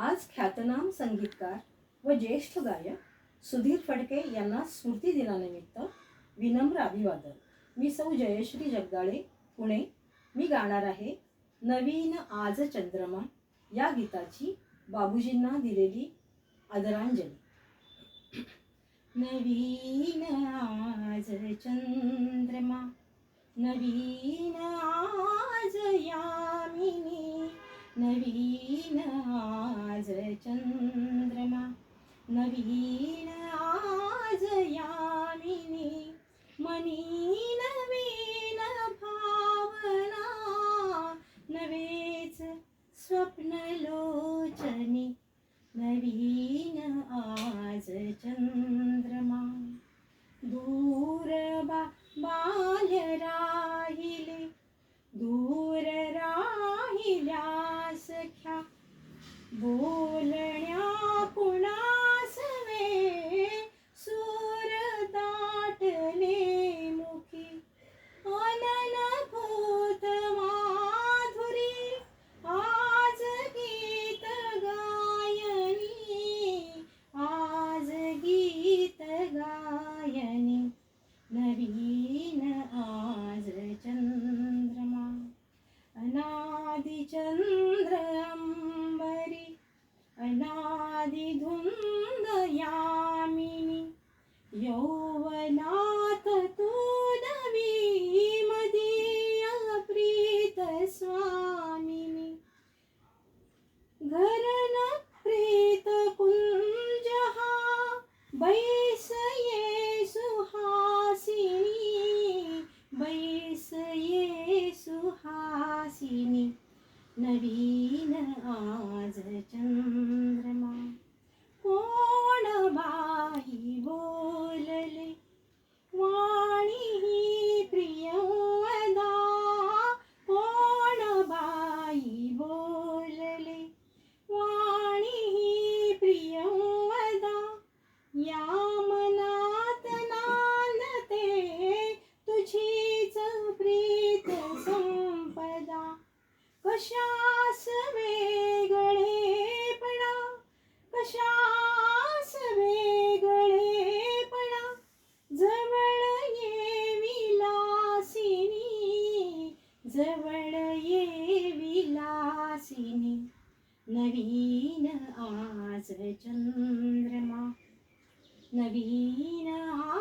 आज ख्यातनाम संगीतकार व ज्येष्ठ गायक सुधीर फडके यांना स्मृती दिनानिमित्त विनम्र अभिवादन. मी सौ जयश्री जगदाळे पुणे. मी गाणार आहे नवीन आज चंद्रमा या गीताची बाबूजींना दिलेली आदरांजली. नवीन आज चंद्रमा नवीन आज नवीन आज यामिनी मनी नवीन भावना नवेच स्वप्नलोचनी नवीन आज चंद्रमा. दूर बा बाल राहिले दूर राहिल्या सख्या बो अनादि चंद्र अंबरी अनादि धुंद यामिनी यौवनात नवी मदीय प्रीत स्वामिनी घरन प्रीत बै नवीन आज चंद्र कशास वेगळेपणा? कशास वेगळेपणा? जवळ ये विलासिनी जवळ ये विलासिनी नवीन आज चंद्रमा नवीन आज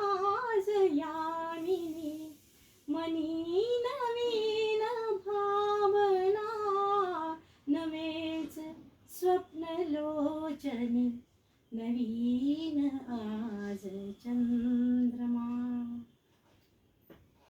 स्वप्नलोचनी नवीन आज चंद्र